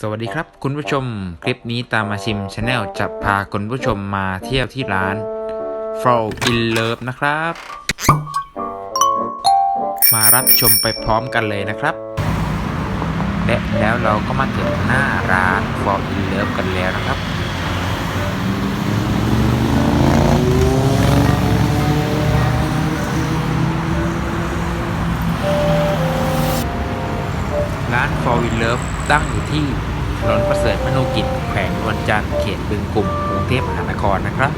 สวัสดีครับคุณผู้ชมคลิปนี้ตามมาชิมชาแนลจะพาคุณผู้ชมมาเที่ยวที่ร้าน Flow in Love นะครับ มารับชมไปพร้อมกันเลยนะครับ และแล้วเราก็มาถึงหน้าร้าน Flow in Love กันแล้วนะครับ ร้าน For in Love ตั้งอยู่ที่ถนนประเสริฐมนูกิจแขวงนวลจันทร์เขตบึงกลุ่มกรุงเทพมหานครนะครับ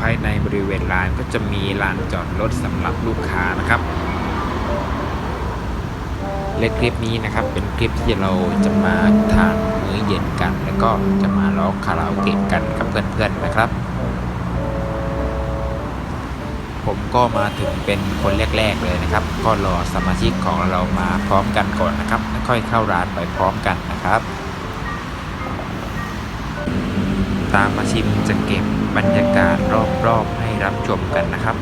ภายในบริเวณร้านก็จะมีลานจอดรถสำหรับลูกค้านะครับ และคลิปนี้นะครับเป็นคลิปที่เราจะมาทานมื้อเย็นกัน แล้วก็จะมาร้องคาราโอเกะกันกับเพื่อนๆนะครับ ผมก็มาถึงเป็นคนแรก ๆ เลยนะครับ ก็รอสมาชิกของเรามาพร้อมกันก่อนนะครับแล้วค่อยเข้าร้านไปพร้อมกันนะครับ ตามมาชิมจะเก็บบรรยากาศรอบๆให้รับชมกันนะครับ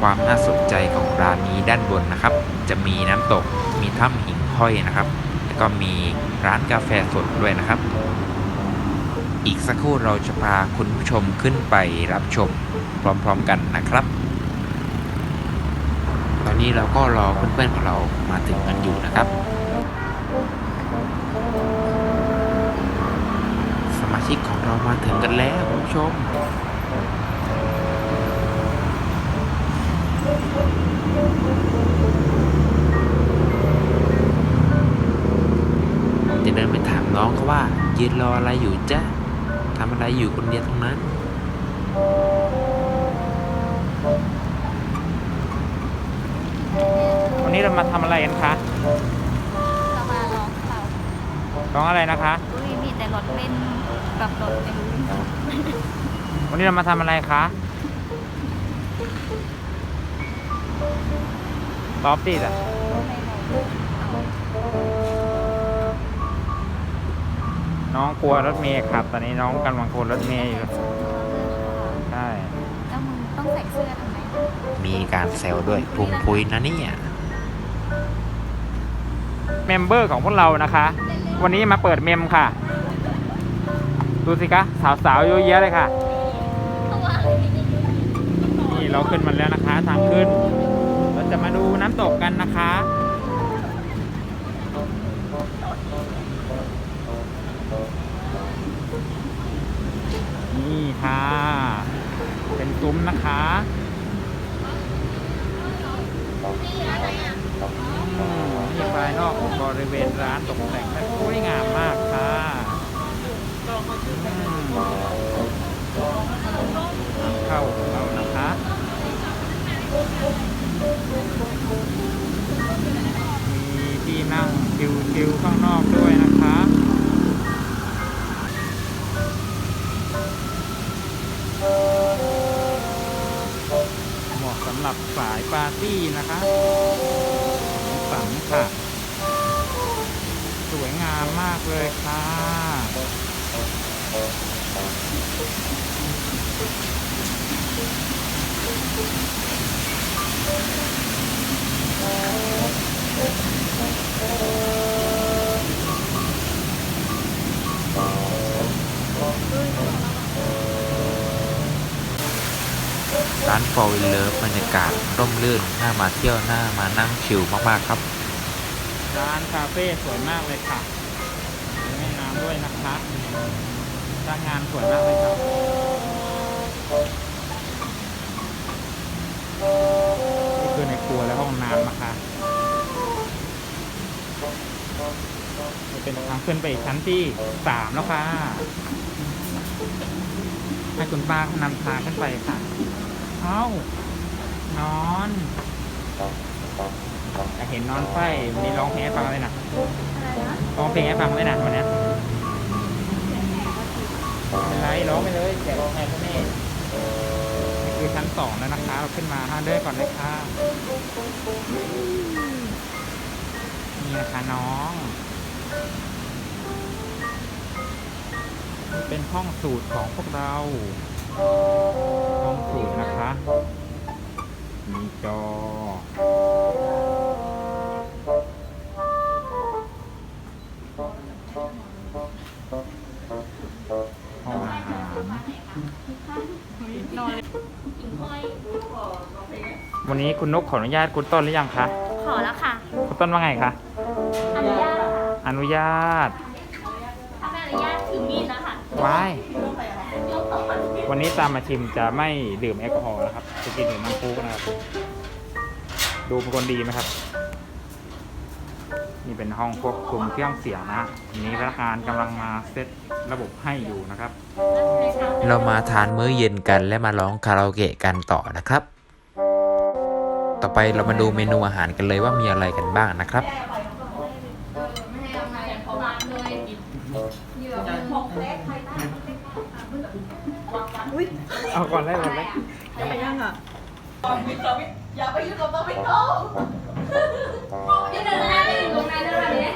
ความน่าสนใจของร้านนี้ด้านบนนะครับ จะมีน้ำตกมีถ้ำหิ่งห้อยนะครับ แล้วก็มีร้านกาแฟสดด้วยนะครับ อีกสักครู่เราจะพาคุณผู้ชมขึ้นไปรับชมพร้อมๆกันนะครับ ตอนนี้เราก็รอเพื่อนๆของเรามาถึงกันอยู่นะครับ สมาชิกของเรามาถึงกันแล้วคุณผู้ชมจะเดินไปถามน้องเขาว่ายืนรออะไรอยู่จ๊ะ อะไรอยู่คนเดียวตรงนั้นวันนี้เรามาทำอะไรกันคะเรามาร้องเราร้องอะไรนะคะ อุ้ยมีแต่รถเล่นกับรถเป็นวันนี้เรามาทำอะไรคะตอบติดอะ น้องกลัวรถเมย์ขับ ตอนนี้น้องกำลังโคนรถเมย์อยู่ใช่แล้วมึงต้องใส่เสื้อทำไมมีการแซวด้วยพุงพุยนะเนี่ยเมมเบอร์ของพวกเรานะคะ วันนี้มาเปิดเมมค่ะ ดูสิคะสาวๆเยอะแยะเลยค่ะ นี่เราขึ้นมาแล้วนะคะ ทางขึ้น เราจะมาดูน้ำตกกันนะคะ นี่ค่ะ เป็นซุ้มนะคะนี่ภายนอกของบริเวณร้านตกแต่งได้สวยงามมากค่ะอืมทางเข้าของเรานะคะมีที่นั่งชิวๆข้างนอกด้วยนะคะ สำหรับสายปาร์ตี้นะคะสังค่ะ สวยงามมากเลยค่ะ ร้าน For in Love บรรยากาศร่มรื่นน่ามาเที่ยวน่ามานั่งชิลมากๆครับ ร้านคาเฟ่สวยมากเลยค่ะมีแม่น้ำด้วยนะคะสร้างงานสวยมากเลยครับนี่คือในครัวและห้องน้ำนะคะนี่เป็นทางขึ้นไปชั้นที่สามแล้วค่ะ ให้คุณป้าเขานำทางขึ้นไปค่ะ เอ้านอนอยากเห็นนอนไฟวันนี้ร้องเพลงให้ฟังเลยนะร้องเพลงให้ฟังเลยนะวันนี้เป็นไรร้องไปเลยแจกร้องแทนพ่อแม่นี่คือชั้นสองแล้วนะคะ เราขึ้นมาห้าเดินก่อนเลยค่ะ นี่นะคะน้องนี่เป็นห้องสูตรของพวกเรา ห้องสูตรนะคะ มีจอ ห้องอาหารวันนี้คุณนกขออนุญาตคุณต้นหรือยังคะขอแล้วค่ะคุณต้นว่าไงคะ อนุญาตอนุญาตถ้าไม่อนุญาตถือมีดนะค่ะ ว้ วันนี้ตามมาชิมจะไม่ดื่มแอลกอฮอล์นะครับ จะกินดื่มน้ำพุนะครับ ดูเป็นคนดีไหมครับ นี่เป็นห้องควบคุมเครื่องเสียงนะนี้พนักงานกำลังมาเซตระบบให้อยู่นะครับ เรามาทานมื้อเย็นกันและมาร้องคาราโอเกะกันต่อนะครับ ต่อไปเรามาดูเมนูอาหารกันเลยว่ามีอะไรกันบ้างนะครับ เอาก่อนเลยก่อนเลยอย่าไปยุ่งกับต้องไปโตอย่าเดินนะไม่อยู่ตรงนั้นด้วยเนี่ย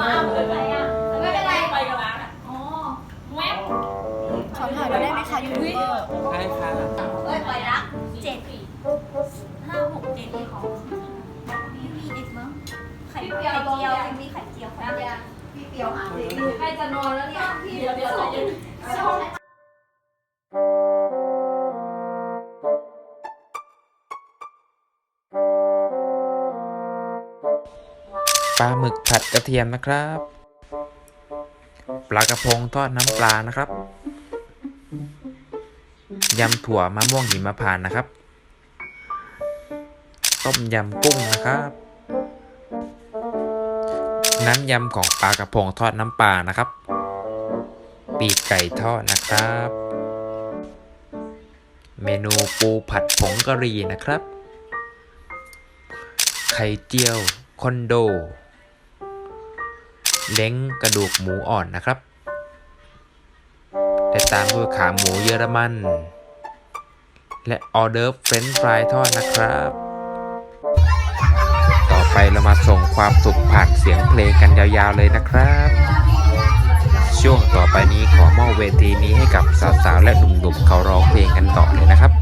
ว้าวไม่เป็นไรอะไม่เป็นไรไปกับร้านอะอ๋อแวบขอถ่ายได้ไหมคะยูทูบเบอร์ใช่ค่ะเอ้ยไปละเจ็ดห้าหกเจ็ดของพี่วีเอ็กมั้งไข่ไข่เจียวมีไข่เจียวไข่เจียวพี่เปียวหาสิใกล้จะนอนแล้วเนี่ยพี่เดี๋ยวเดี๋ยวใจเย็น ลาหมึกผัดกระเทียมนะครับ ปลากระพงทอดน้ำปลานะครับ ยำถั่วมะม่วงหิมพานต์นะครับ ต้มยำกุ้งนะครับ น้ำยำของปลากระพงทอดน้ำปลานะครับ ปีกไก่ทอดนะครับ เมนูปูผัดผงกะหรี่นะครับ ไข่เจียวคอนโด เล้งกระดูกหมูอ่อนนะครับและตามด้วยขาหมูเยอรมัน และออเดิร์ฟเฟรนช์ฟรายทอดนะครับ ต่อไปเรามาส่งความสุขผ่านเสียงเพลงกันยาวๆเลยนะครับ ช่วงต่อไปนี้ขอมอบเวทีนี้ให้กับสาวๆและหนุ่มๆเขาร้องเพลงกันต่อเลยนะครับ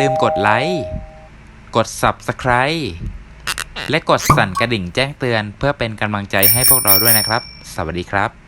ลืมกดไลค์กด Subscribe และกดสั่นกระดิ่งแจ้งเตือนเพื่อเป็นกำลังใจให้พวกเราด้วยนะครับ สวัสดีครับ